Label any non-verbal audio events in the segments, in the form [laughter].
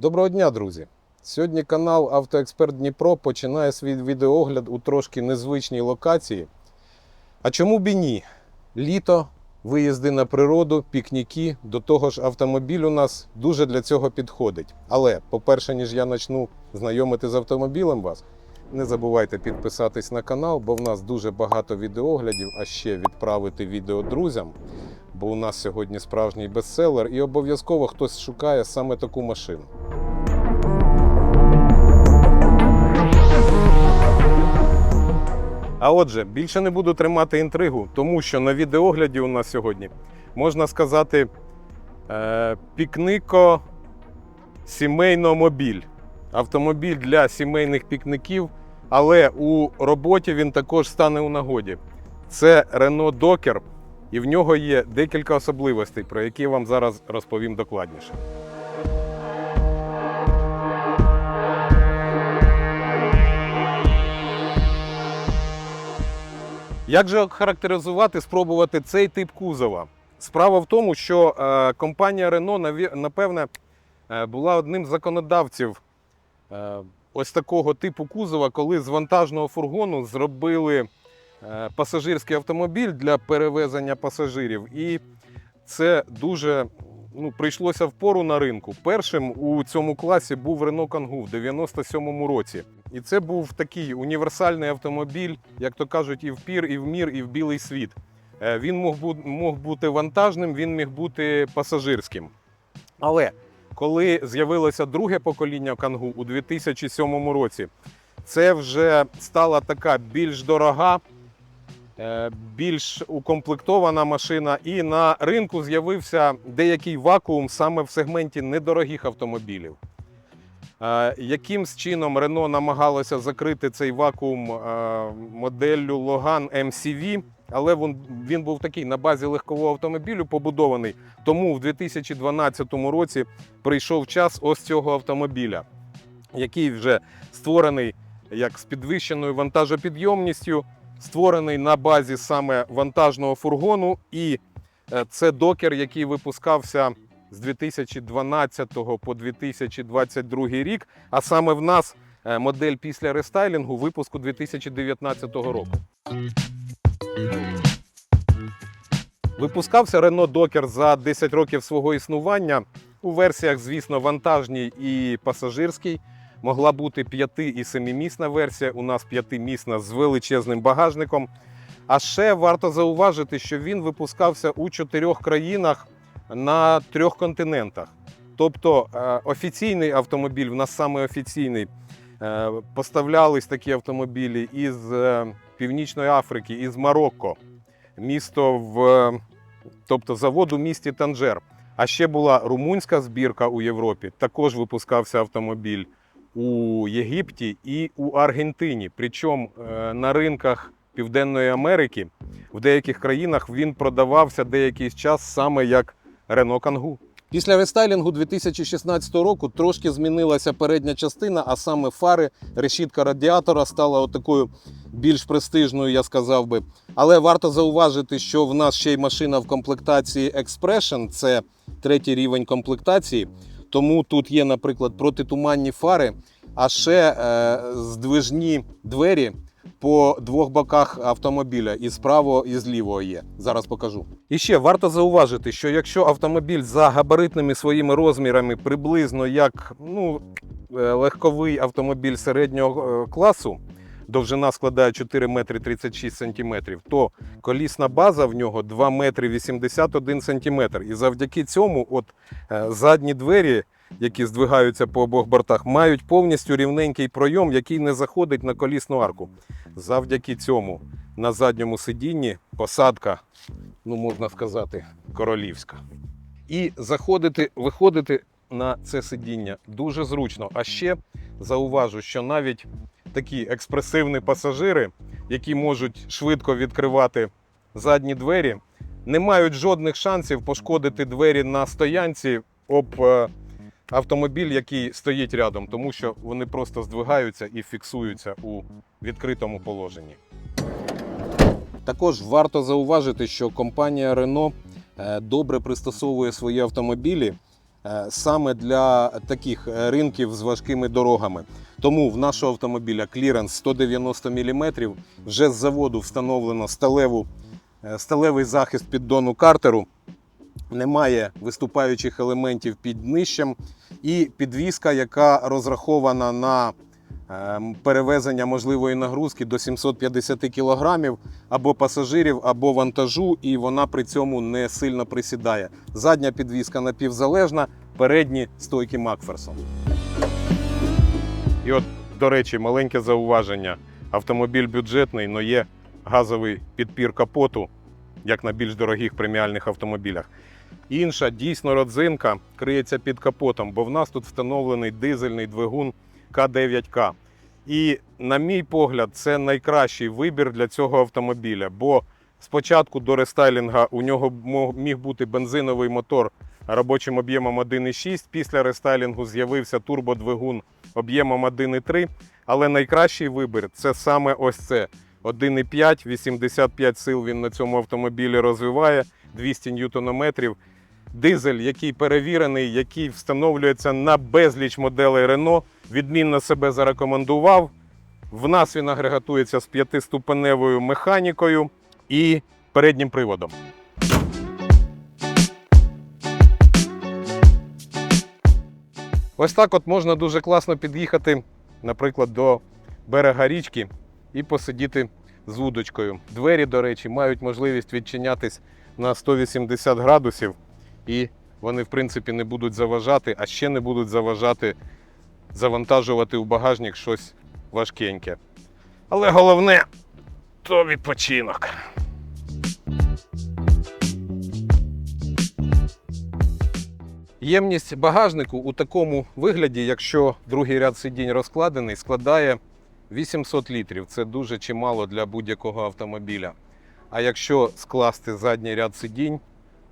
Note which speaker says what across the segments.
Speaker 1: Доброго дня, друзі! Сьогодні канал Автоексперт Дніпро починає свій відеогляд у трошки незвичній локації. А чому б і ні? Літо, виїзди на природу, пікніки. До того ж, автомобіль у нас дуже для цього підходить. Але, по-перше, ніж я почну знайомити з автомобілем вас, не забувайте підписатись на канал, бо в нас дуже багато відеоглядів, а ще відправити відео друзям. Бо у нас сьогодні справжній бестселер, і обов'язково хтось шукає саме таку машину. А отже, більше не буду тримати інтригу, тому що на відеогляді у нас сьогодні можна сказати е, пікнико сімейно-мобіль. Автомобіль для сімейних пікників, але у роботі він також стане у нагоді. Це Renault Docker, і в нього є декілька особливостей, про які я вам зараз розповім докладніше. Як же характеризувати, спробувати цей тип кузова? Справа в тому, що е, компанія Renault, напевне, е, була одним з законодавців е, ось такого типу кузова, коли з вантажного фургону зробили пасажирський автомобіль для перевезення пасажирів. І це дуже ну, прийшлося пору на ринку. Першим у цьому класі був Renault Kangoo в 97-му році. І це був такий універсальний автомобіль, як то кажуть, і в пір, і в мір, і в білий світ. Е, Він мог, бу- мог бути вантажним, він міг бути пасажирським. Але коли з'явилося друге покоління Кангу у 2007 році, це вже стала така більш дорога, е, більш укомплектована машина, і на ринку з'явився деякий вакуум саме в сегменті недорогих автомобілів. Е, Якимсь чином Renault намагалося закрити цей вакуум е, моделлю Logan MCV, але він був такий на базі легкового автомобілю побудований. Тому в 2012 році прийшов час ось цього автомобіля, який вже створений як з підвищеною вантажопідйомністю, створений на базі саме вантажного фургону. І е, це докер, який випускався з 2012 по 2022 рік. А саме в нас е, модель після рестайлінгу випуску 2019 року. Випускався Renault Docker за 10 років свого існування у версіях, звісно, вантажній і пасажирській. Могла бути 5 і 7-місна версія. У нас 5-місна з величезним багажником. А ще варто зауважити, що він випускався у чотирьох країнах на трьох континентах. Тобто е, офіційний автомобіль, в нас саме офіційний, е, поставлялись такі автомобілі із е, Північної Африки, із Марокко, місто в, тобто завод у місті Танжер. А ще була румунська збірка у Європі. Також випускався автомобіль у Єгипті і у Аргентині. Причому е, на ринках Південної Америки в деяких країнах він продавався деякий час саме як Renault Kangoo. Після рестайлінгу 2016 року трошки змінилася передня частина, а саме фари, решітка радіатора стала отакою більш престижною, я сказав би. Але варто зауважити, що в нас ще й машина в комплектації Expression, це третій рівень комплектації. Тому тут є, наприклад, протитуманні фари, а ще е, здвижні двері по двох боках автомобіля, і справа, і зліво є. Зараз покажу. І ще варто зауважити, що якщо автомобіль за габаритними своїми розмірами приблизно як ну, е, легковий автомобіль середнього е, класу, довжина складає 4 метри 36 сантиметрів, то колісна база в нього 2 метри 81 сантиметр. І завдяки цьому от, е, задні двері, які здвигаються по обох бортах, мають повністю рівненький пройом, який не заходить на колісну арку. Завдяки цьому на задньому сидінні посадка, ну можна сказати, королівська. І заходити, виходити на це сидіння дуже зручно. А ще зауважу, що навіть такі експресивні пасажири, які можуть швидко відкривати задні двері, не мають жодних шансів пошкодити двері на стоянці об е, автомобіль, який стоїть рядом, тому що вони просто здвигаються і фіксуються у відкритому положенні. Також варто зауважити, що компанія Renault е, добре пристосовує свої автомобілі саме для таких е, ринків з важкими дорогами. Тому в нашого автомобіля кліренс 190 мм. Вже з заводу встановлено сталеву, е, сталевий захист піддону картеру. Немає виступаючих елементів під днищем. І підвізка, яка розрахована на перевезення можливої нагрузки до 750 кг або пасажирів, або вантажу, і вона при цьому не сильно присідає. Задня підвізка напівзалежна, передні стойки Макферсон. І от, до речі, маленьке зауваження. Автомобіль бюджетний, але є газовий підпір капоту, як на більш дорогих преміальних автомобілях. Інша дійсно родзинка криється під капотом, бо в нас тут встановлений дизельний двигун К9К. І, на мій погляд, це найкращий вибір для цього автомобіля. Бо спочатку до рестайлінга у нього міг бути бензиновий мотор робочим об'ємом 1,6. Після рестайлінгу з'явився турбодвигун об'ємом 1,3. Але найкращий вибір це саме ось це. 1,5, 85 сил він на цьому автомобілі розвиває, 200 ньютонометрів. Дизель, який перевірений, який встановлюється на безліч моделей Renault, відмінно себе зарекомендував. В нас він агрегатується з п'ятиступеневою механікою і переднім приводом. Ось так от можна дуже класно під'їхати, наприклад, до берега річки і посидіти з удочкою. Двері, до речі, мають можливість відчинятись на 180 градусів, і вони, в принципі, не будуть заважати, а ще не будуть заважати завантажувати у багажник щось важкеньке. Але головне то відпочинок. Ємність багажнику у такому вигляді, якщо другий ряд сидінь розкладений, складає 800 літрів. Це дуже чимало для будь-якого автомобіля. А якщо скласти задній ряд сидінь,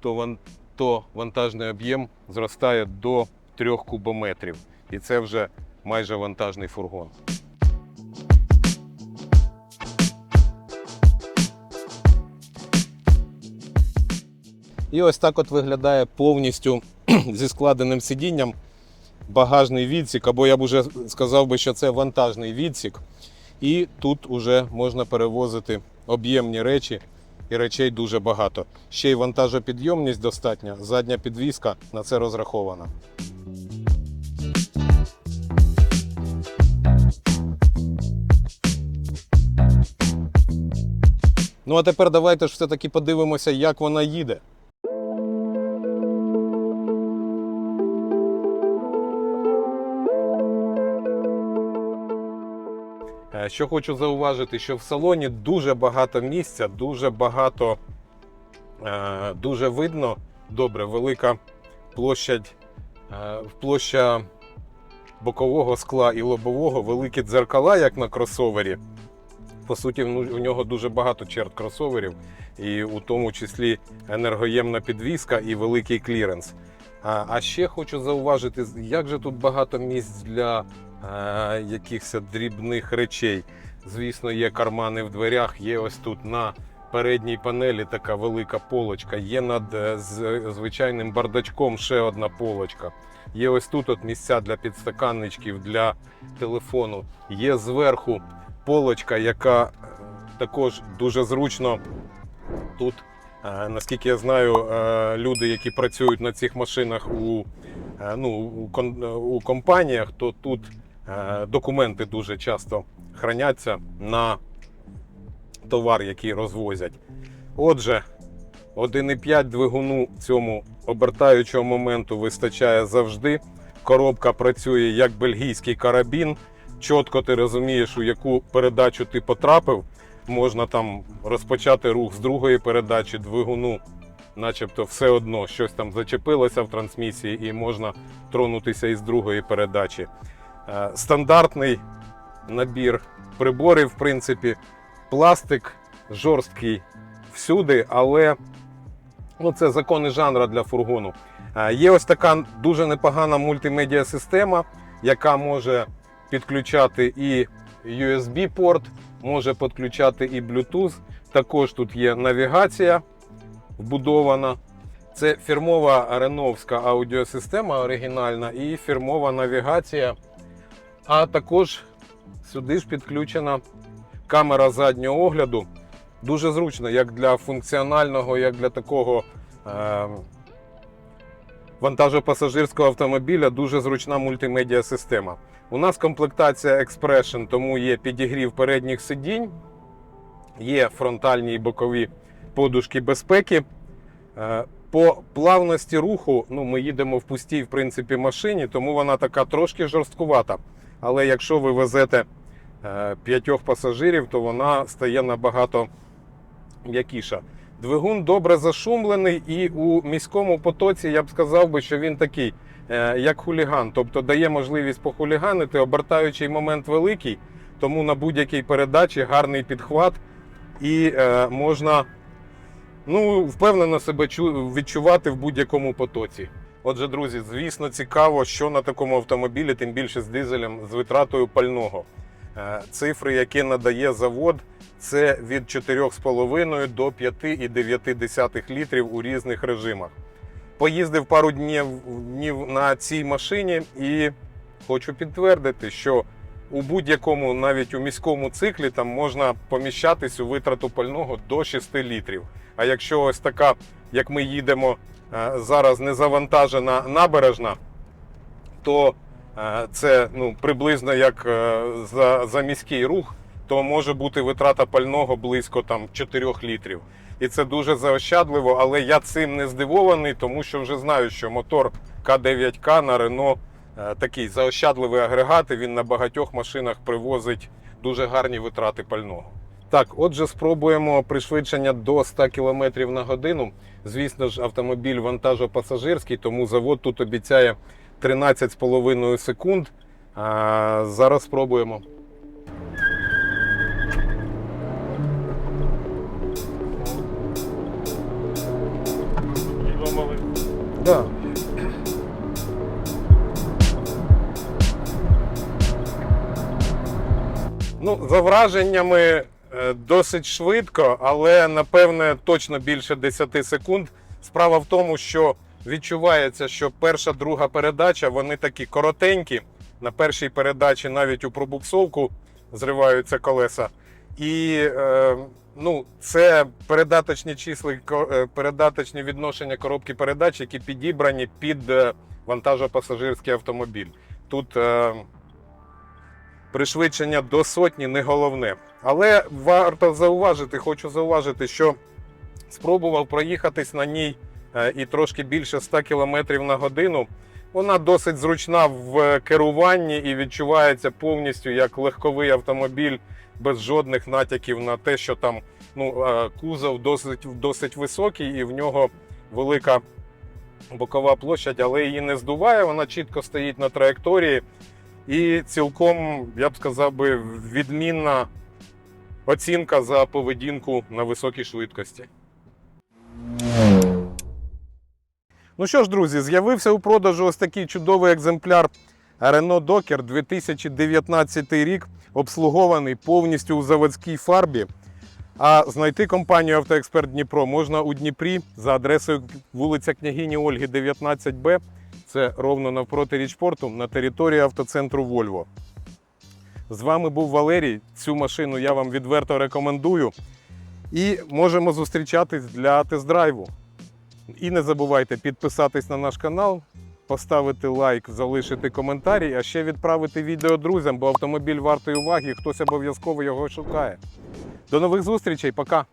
Speaker 1: то, то вантажний об'єм зростає до 3 кубометрів. І це вже майже вантажний фургон. І ось так от виглядає повністю [clears throat] зі складеним сидінням багажний відсік, або я б уже сказав би, що це вантажний відсік. І тут уже можна перевозити об'ємні речі, і речей дуже багато. Ще й вантажопідйомність достатня, задня підвіска на це розрахована. Ну а тепер давайте ж все-таки подивимося, як вона їде. Що хочу зауважити, що в салоні дуже багато місця, дуже багато, е, дуже видно добре, велика площадь, е, площа бокового скла і лобового, великі дзеркала, як на кросовері. По суті, ну, у нього дуже багато черт кросоверів, і у тому числі енергоємна підвіска і великий кліренс. А ще хочу зауважити, як же тут багато місць для якихось дрібних речей. Звісно, є кармани в дверях, є ось тут на передній панелі така велика полочка, є над е, звичайним бардачком ще одна полочка. Є ось тут от місця для підстаканничків, для телефону. Є зверху полочка, яка е, також дуже зручно тут. е, Наскільки я знаю, люди, які працюють на цих машинах у, ну, у, компаніях, то тут документи дуже часто храняться на товар, який розвозять. Отже, 1,5 двигуну цьому обертаючого моменту вистачає завжди. Коробка працює як бельгійський карабін. Чітко ти розумієш, у яку передачу ти потрапив. Можна там розпочати рух з другої передачі двигуну, начебто все одно щось там зачепилося в трансмісії, і можна тронутися із другої передачі. Е, Стандартний набір приборів, в принципі, пластик жорсткий всюди, але ну, це закони жанра для фургону. Е, Є ось така дуже непогана мультимедіа система, яка може підключати і USB-порт, може підключати і Bluetooth. Також тут є навігація вбудована. Це фірмова реновська аудіосистема оригінальна і фірмова навігація. А також сюди ж підключена камера заднього огляду. Дуже зручно, як для функціонального, як для такого е- вантажопасажирського автомобіля, дуже зручна мультимедіа система. У нас комплектація Expression, тому є підігрів передніх сидінь, є фронтальні і бокові подушки безпеки. Е, По плавності руху ну, ми їдемо в пустій в принципі, машині, тому вона така трошки жорсткувата. Але якщо ви везете е, п'ятьох пасажирів, то вона стає набагато м'якіша. Двигун добре зашумлений, і у міському потоці я б сказав би, що він такий, е, як хуліган, тобто дає можливість похуліганити, обертаючий момент великий, тому на будь-якій передачі гарний підхват і е, можна ну, впевнено себе відчувати в будь-якому потоці. Отже, друзі, звісно, цікаво, що на такому автомобілі, тим більше з дизелем, з витратою пального. Е, Цифри, які надає завод, це від 4,5 до 5,9 літрів у різних режимах. Поїздив пару днів, днів на цій машині і хочу підтвердити, що у будь-якому, навіть у міському циклі, там можна поміщатись у витрату пального до 6 літрів. А якщо ось така, як ми їдемо е, зараз, незавантажена набережна, то е, це ну, приблизно як е, за, за міський рух, то може бути витрата пального близько там 4 літрів. І це дуже заощадливо, але я цим не здивований, тому що вже знаю, що мотор К9К на Рено такий заощадливий агрегат, і він на багатьох машинах привозить дуже гарні витрати пального. Так, отже, спробуємо пришвидшення до 100 км на годину. Звісно ж, автомобіль вантажопасажирський, тому завод тут обіцяє 13,5 секунд. А, зараз спробуємо. Да. Ну, за враженнями досить швидко, але напевне точно більше 10 секунд. Справа в тому, що відчувається, що перша, друга передача вони такі коротенькі. На першій передачі навіть у пробуксовку зриваються колеса. І е, ну, це передаточні числи, е, передаточні відношення коробки передач, які підібрані під е, вантажопасажирський автомобіль. Тут е, пришвидшення до сотні не головне. Але варто зауважити, хочу зауважити, що спробував проїхатись на ній е, і трошки більше 100 км на годину. Вона досить зручна в керуванні і відчувається повністю як легковий автомобіль без жодних натяків на те, що там ну, е, кузов досить, досить високий і в нього велика бокова площадь, але її не здуває, вона чітко стоїть на траєкторії. І цілком, я б сказав би, відмінна оцінка за поведінку на високій швидкості. Ну що ж, друзі, з'явився у продажу ось такий чудовий екземпляр Renault Docker 2019 рік, обслугований повністю у заводській фарбі. А знайти компанію Автоексперт Дніпро можна у Дніпрі за адресою вулиця Княгині Ольги, 19Б. Це ровно навпроти річпорту на території автоцентру Вольво. З вами був Валерій. Цю машину я вам відверто рекомендую. І можемо зустрічатись для тест-драйву. І не забувайте підписатись на наш канал, поставити лайк, залишити коментарі, а ще відправити відео друзям, бо автомобіль вартий уваги, хтось обов'язково його шукає. До нових зустрічей, пока!